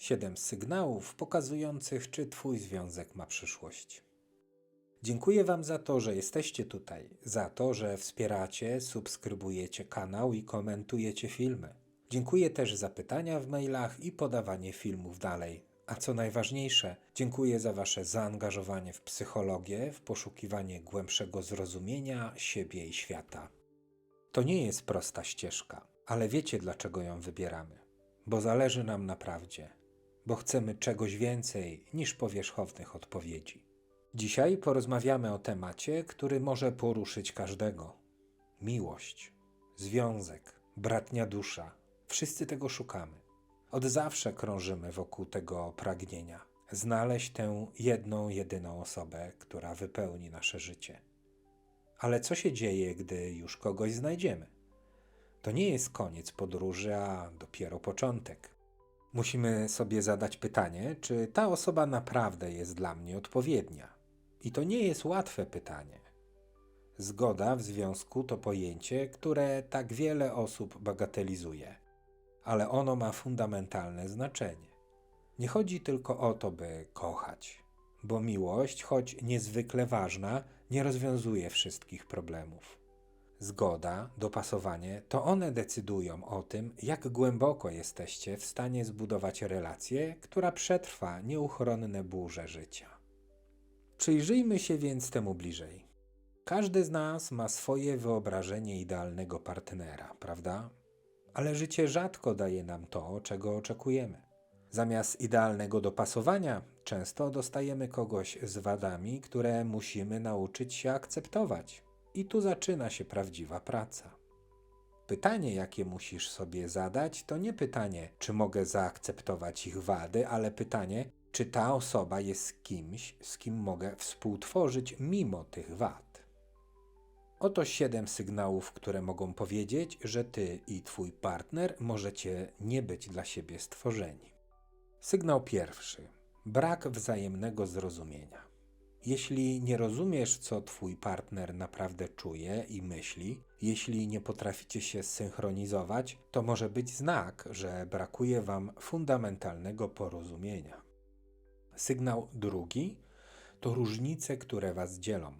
7 sygnałów pokazujących, czy Twój związek ma przyszłość. Dziękuję Wam za to, że jesteście tutaj, za to, że wspieracie, subskrybujecie kanał i komentujecie filmy. Dziękuję też za pytania w mailach i podawanie filmów dalej. A co najważniejsze, dziękuję za Wasze zaangażowanie w psychologię, w poszukiwanie głębszego zrozumienia siebie i świata. To nie jest prosta ścieżka, ale wiecie dlaczego ją wybieramy. Bo zależy nam na prawdzie, bo chcemy czegoś więcej niż powierzchownych odpowiedzi. Dzisiaj porozmawiamy o temacie, który może poruszyć każdego: miłość, związek, bratnia dusza. Wszyscy tego szukamy. Od zawsze krążymy wokół tego pragnienia znaleźć tę jedną, jedyną osobę, która wypełni nasze życie. Ale co się dzieje, gdy już kogoś znajdziemy? To nie jest koniec podróży, a dopiero początek. Musimy sobie zadać pytanie, czy ta osoba naprawdę jest dla mnie odpowiednia. I to nie jest łatwe pytanie. Zgoda w związku to pojęcie, które tak wiele osób bagatelizuje, ale ono ma fundamentalne znaczenie. Nie chodzi tylko o to, by kochać, bo miłość, choć niezwykle ważna, nie rozwiązuje wszystkich problemów. Zgoda, dopasowanie to one decydują o tym, jak głęboko jesteście w stanie zbudować relację, która przetrwa nieuchronne burze życia. Przyjrzyjmy się więc temu bliżej. Każdy z nas ma swoje wyobrażenie idealnego partnera, prawda? Ale życie rzadko daje nam to, czego oczekujemy. Zamiast idealnego dopasowania, często dostajemy kogoś z wadami, które musimy nauczyć się akceptować. I tu zaczyna się prawdziwa praca. Pytanie, jakie musisz sobie zadać, to nie pytanie, czy mogę zaakceptować ich wady, ale pytanie, czy ta osoba jest kimś, z kim mogę współtworzyć mimo tych wad. Oto siedem sygnałów, które mogą powiedzieć, że ty i twój partner możecie nie być dla siebie stworzeni. Sygnał pierwszy: brak wzajemnego zrozumienia. Jeśli nie rozumiesz, co twój partner naprawdę czuje i myśli, jeśli nie potraficie się synchronizować, to może być znak, że brakuje wam fundamentalnego porozumienia. Sygnał drugi to różnice, które was dzielą.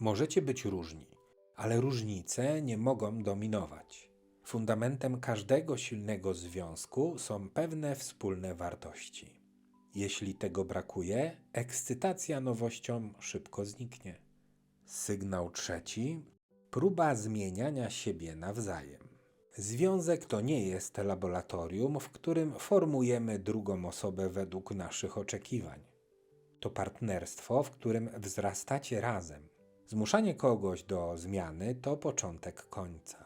Możecie być różni, ale różnice nie mogą dominować. Fundamentem każdego silnego związku są pewne wspólne wartości. Jeśli tego brakuje, ekscytacja nowością szybko zniknie. Sygnał trzeci próba zmieniania siebie nawzajem. Związek to nie jest laboratorium, w którym formujemy drugą osobę według naszych oczekiwań. To partnerstwo, w którym wzrastacie razem. Zmuszanie kogoś do zmiany to początek końca.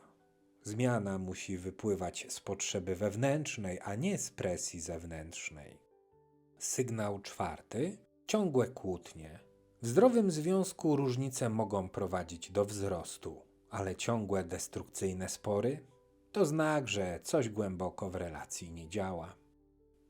Zmiana musi wypływać z potrzeby wewnętrznej, a nie z presji zewnętrznej. Sygnał czwarty ciągłe kłótnie. W zdrowym związku różnice mogą prowadzić do wzrostu, ale ciągłe destrukcyjne spory to znak, że coś głęboko w relacji nie działa.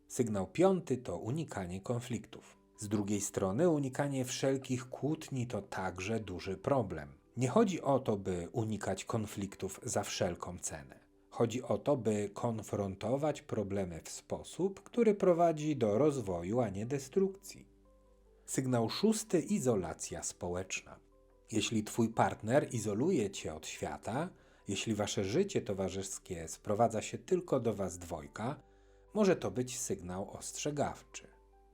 Sygnał piąty to unikanie konfliktów. Z drugiej strony, unikanie wszelkich kłótni to także duży problem. Nie chodzi o to, by unikać konfliktów za wszelką cenę. Chodzi o to, by konfrontować problemy w sposób, który prowadzi do rozwoju, a nie destrukcji. Sygnał szósty izolacja społeczna. Jeśli twój partner izoluje cię od świata, jeśli wasze życie towarzyskie sprowadza się tylko do was dwojga, może to być sygnał ostrzegawczy.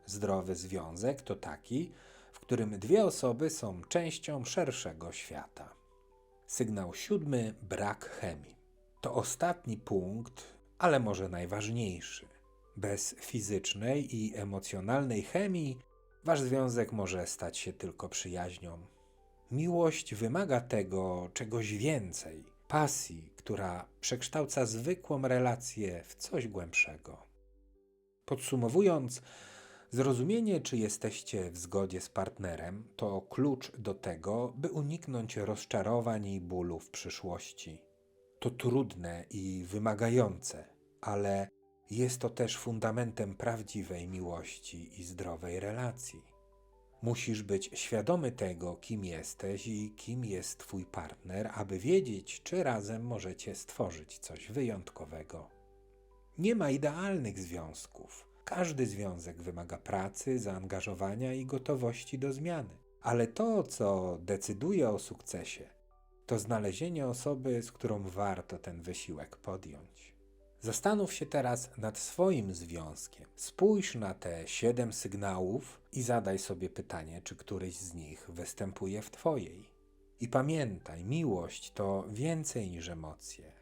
Zdrowy związek to taki, w którym dwie osoby są częścią szerszego świata. Sygnał siódmy brak chemii. To ostatni punkt, ale może najważniejszy. Bez fizycznej i emocjonalnej chemii wasz związek może stać się tylko przyjaźnią. Miłość wymaga tego czegoś więcej pasji, która przekształca zwykłą relację w coś głębszego. Podsumowując, zrozumienie, czy jesteście w zgodzie z partnerem, to klucz do tego, by uniknąć rozczarowań i bólu w przyszłości. To trudne i wymagające, ale jest to też fundamentem prawdziwej miłości i zdrowej relacji. Musisz być świadomy tego, kim jesteś i kim jest Twój partner, aby wiedzieć, czy razem możecie stworzyć coś wyjątkowego. Nie ma idealnych związków. Każdy związek wymaga pracy, zaangażowania i gotowości do zmiany. Ale to, co decyduje o sukcesie, to znalezienie osoby, z którą warto ten wysiłek podjąć. Zastanów się teraz nad swoim związkiem. Spójrz na te siedem sygnałów i zadaj sobie pytanie, czy któryś z nich występuje w Twojej. I pamiętaj, miłość to więcej niż emocje.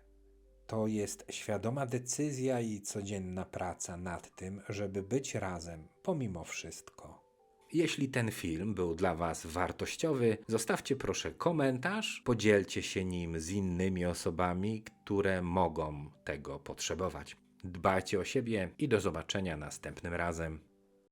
To jest świadoma decyzja i codzienna praca nad tym, żeby być razem pomimo wszystko. Jeśli ten film był dla Was wartościowy, zostawcie proszę komentarz, podzielcie się nim z innymi osobami, które mogą tego potrzebować. Dbajcie o siebie i do zobaczenia następnym razem.